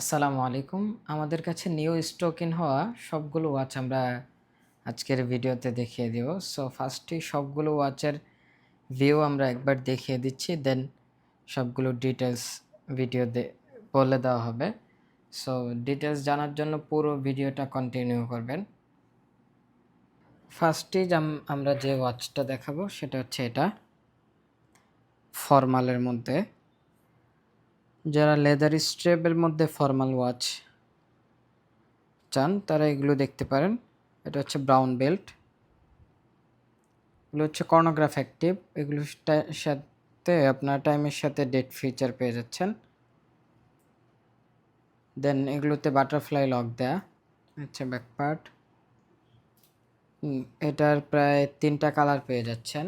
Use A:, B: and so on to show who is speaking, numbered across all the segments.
A: আসসালামু আলাইকুম। আমাদের কাছে নিউ স্টক ইন হওয়া সবগুলো ওয়াচ আমরা আজকের ভিডিওতে দেখিয়ে দিব। সো ফার্স্টে সবগুলো ওয়াচের ভিউ আমরা একবার দেখিয়ে দিচ্ছি দেন সবগুলো ডিটেলস ভিডিও বলে দেওয়া হবে। সো ডিটেলস জানার জন্য পুরো ভিডিওটা কন্টিনিউ করবেন। ফার্স্টে আমরা যে ওয়াচটা দেখাবো, সেটা হচ্ছে এটা। ফর্মালের মধ্যে। যারা লেদার স্ট্রেপের মধ্যে ফর্মাল ওয়াচ চান, তারা এগুলো দেখতে পারেন। এটা হচ্ছে ব্রাউন বেল্ট এগুলো হচ্ছে কর্নোগ্রাফ অ্যাক্টিভ এগুলোর সাথে আপনার টাইমের সাথে ডেট ফিচার পেয়ে যাচ্ছেন। দেন এগুলোতে বাটারফ্লাই লক দেয়া। হচ্ছে ব্যাক পার্ট এটার প্রায় তিনটা কালার পেয়ে যাচ্ছেন।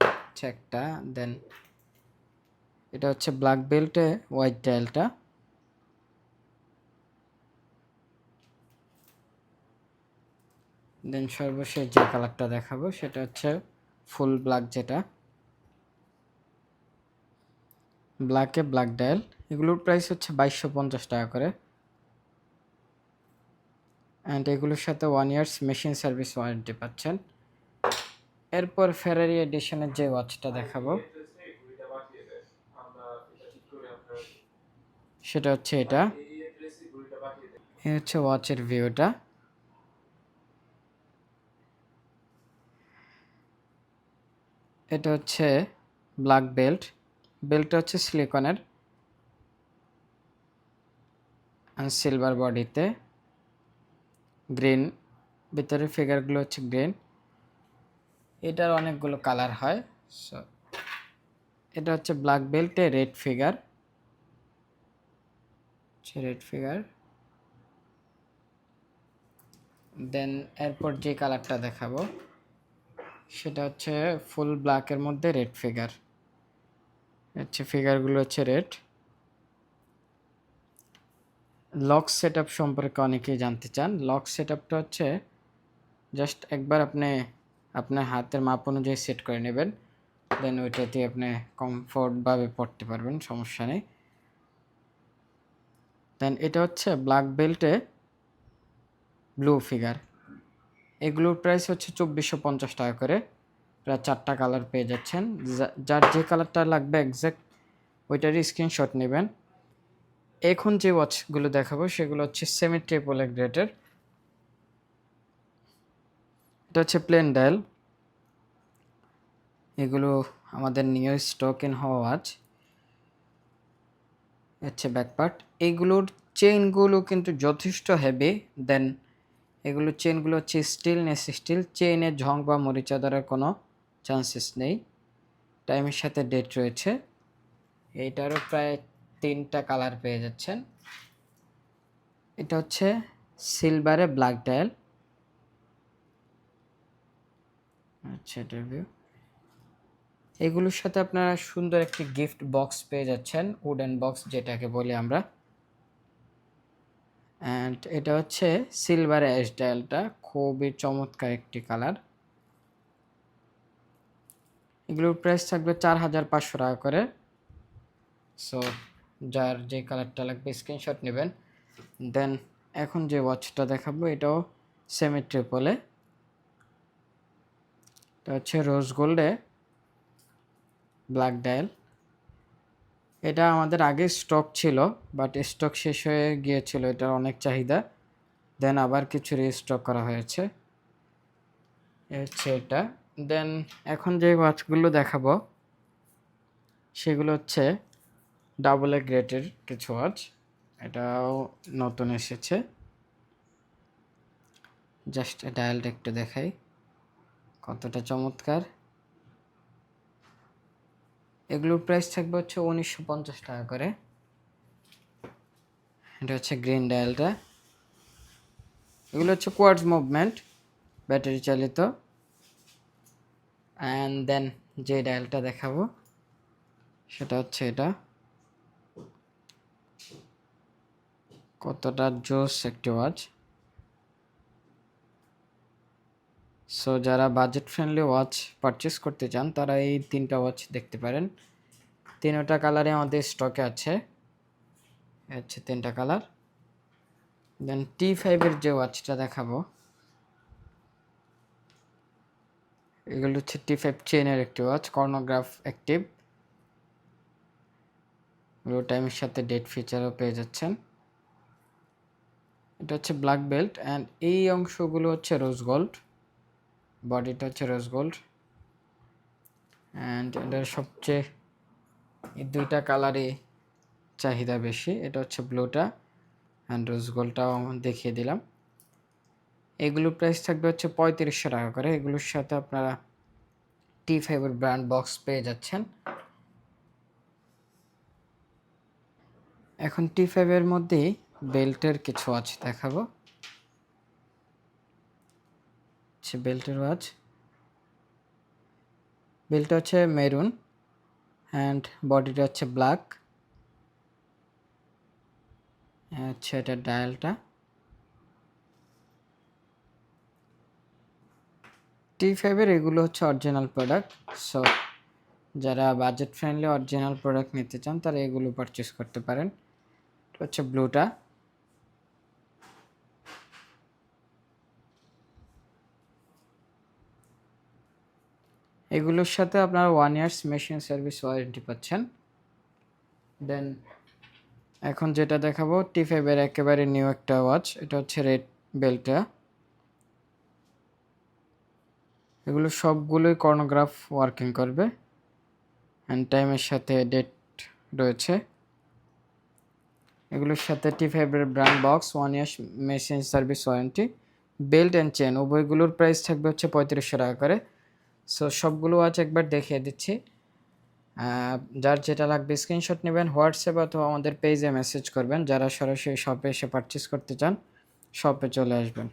A: হচ্ছে একটা দেন এটা হচ্ছে ব্ল্যাক বেল্টে হোয়াইট ডায়ালটা দেন সর্বশেষ যে কালারটা দেখাবো, সেটা হচ্ছে ফুল ব্ল্যাক যেটা। ব্ল্যাকে ব্ল্যাক ডায়াল এগুলোর প্রাইস হচ্ছে বাইশশো পঞ্চাশ টাকা করে। অ্যান্ড এগুলোর সাথে one years machine service warranty পাচ্ছেন। এরপর ফেরারি এডিশনের যে ওয়াচটা দেখাবো সেটা হচ্ছে এটা। এই হচ্ছে ওয়াচের ভিউটা এটা হচ্ছে ব্ল্যাক বেল্ট বেল্টটা হচ্ছে সিলিকনের সিলভার বডিতে গ্রিন ভিতরে ফিগারগুলো হচ্ছে গ্রিন এটার অনেকগুলো কালার হয়। সো এটা হচ্ছে ব্ল্যাক বেল্টে red figure red figure then এরপর যে কালারটা দেখাবো, সেটা হচ্ছে ফুল ব্ল্যাকের মধ্যে রেড ফিগার হচ্ছে ফিগারগুলো হচ্ছে রেড লক সেট সম্পর্কে অনেকেই জানতে চান। লক সেট হচ্ছে জাস্ট একবার আপনি আপনার হাতের মাপ অনুযায়ী সেট করে নেবেন। দেন ওইটাতে আপনি কমফোর্টভাবে পড়তে পারবেন, সমস্যা নেই। দেন এটা হচ্ছে ব্ল্যাক বেল্টে ব্লু ফিগার এগুলোর প্রাইস হচ্ছে চব্বিশশো পঞ্চাশ টাকা করে। প্রায় চারটা কালার পেয়ে যাচ্ছেন। যার যে কালারটা লাগবে একজ্যাক্ট ওইটারই স্ক্রিনশট নেবেন। এখন যে ওয়াচগুলো দেখাবো সেগুলো হচ্ছে সেমি ট্রিপল এক গ্রেটের এটা হচ্ছে প্লেন ডায়াল এগুলো আমাদের নিউ স্টক ইন হওয়া ওয়াচ হচ্ছে ব্যাকপার্ট এইগুলোর চেইনগুলো কিন্তু যথেষ্ট হেভি দেন এগুলো চেইনগুলো হচ্ছে স্টিলনেস স্টিল চেইনের ঝং বা মরিচা ধরার কোনো চান্সেস নেই। টাইমের সাথে ডেট রয়েছে। এইটারও প্রায় তিনটা কালার পেয়ে যাচ্ছেন। এটা হচ্ছে সিলভারে ব্ল্যাক ডায়াল আচ্ছা এটার এগুলোর সাথে আপনারা সুন্দর একটি গিফট বক্স পেয়ে যাচ্ছেন উডেন বক্স যেটাকে বলি আমরা। অ্যান্ড এটা হচ্ছে সিলভার অ্যাশ ডায়ালটা খুবই চমৎকার একটি কালার এগুলোর প্রাইস থাকবে চার হাজার পাঁচশো টাকা করে। সো যার যে কালারটা লাগবে স্ক্রিনশট নেবেন। দেন এখন যে ওয়াচটা দেখাবো, এটাও সেমি ট্রিপলে এটা হচ্ছে রোজ গোল্ডে ব্ল্যাক ডায়াল। এটা আমাদের আগে স্টক ছিল, বাট স্টক শেষ হয়ে গিয়েছিল, এটার অনেক চাহিদা। দেন আবার কিছু রিস্টক করা হয়েছে। হচ্ছে এটা। দেন এখন যে ওয়াচগুলো দেখাবো, সেগুলো হচ্ছে ডাবল এ গ্রেটের কিছু ওয়াচ এটাও নতুন এসেছে। জাস্ট ডায়ালটা একটু দেখাই, কতটা চমৎকার। এগুলোর প্রাইস থাকবে হচ্ছে উনিশশো পঞ্চাশ টাকা করে। এটা হচ্ছে গ্রিন ডায়ালটা এগুলো হচ্ছে কোয়ার্ডস মুভমেন্ট ব্যাটারি চালিত। অ্যান্ড দেন যে ডায়ালটা দেখাবো, সেটা হচ্ছে এটা। কতটা জোস একটি ওয়াচ সো যারা বাজেট ফ্রেন্ডলি ওয়াচ পারচেস করতে চান, তারা এই তিনটা ওয়াচ দেখতে পারেন। তিনটা কালারে আমাদের স্টকে আছে। হচ্ছে তিনটা কালার দেন টি ফাইভের যে ওয়াচটা দেখাবো, এগুলো হচ্ছে টি ফাইভ চেনের একটি ওয়াচ কর্নোগ্রাফ অ্যাক্টিভ এগুলো টাইমের সাথে ডেট ফিচারও পেয়ে যাচ্ছেন। এটা হচ্ছে ব্ল্যাক বেল্ট অ্যান্ড এই অংশগুলো হচ্ছে রোজ গোল্ড বডিটা হচ্ছে রোজ গোল্ড। অ্যান্ড এটার সবচেয়ে এই দুইটা কালারই চাহিদা বেশি, এটা হচ্ছে ব্লুটা। অ্যান্ড রোজ গোল্ডটাও দেখিয়ে দিলাম। এগুলোর প্রাইস থাকবে হচ্ছে পঁয়ত্রিশশো টাকা করে। এগুলোর সাথে আপনারা টি ফাইভের ব্র্যান্ড বক্স পেয়ে যাচ্ছেন। এখন টি ফাইভের মধ্যেই বেল্টের কিছু ওয়াচ দেখাবো। হচ্ছে বেল্টের ওয়াচ। বেল্টটা হচ্ছে মেরুন অ্যান্ড বডিটা হচ্ছে ব্ল্যাক। আচ্ছা এটা ডায়ালটা। টি ফাইভের এগুলো হচ্ছে অরিজিনাল প্রোডাক্ট সো যারা বাজেট ফ্রেন্ডলি অরিজিনাল প্রোডাক্ট নিতে চান তারা এগুলো পারচেস করতে পারেন। হচ্ছে ব্লুটা। এগুলোর সাথে আপনারা one years machine service warranty পাচ্ছেন। দেন এখন যেটা দেখাবো টি ফাইভের একেবারে নিউ একটা ওয়াচ এটা হচ্ছে রেড বেল্টটা এগুলো সবগুলোই কর্নোগ্রাফ ওয়ার্কিং করবে। অ্যান্ড টাইমের সাথে ডেট রয়েছে। এগুলোর সাথে টি ফাইভের brand box one years machine service warranty belt and chain উভয়গুলোর price থাকবে হচ্ছে পঁয়ত্রিশশো টাকা করে। সো সবগুলো আজ একবার দেখিয়ে দিচ্ছি। যার যেটা লাগবে স্ক্রিনশট নেবেন হোয়াটসঅ্যাপ অথবা আমাদের পেজে মেসেজ করবেন। যারা সরাসরি শপে এসে পারচেস করতে চান শপে চলে আসবেন।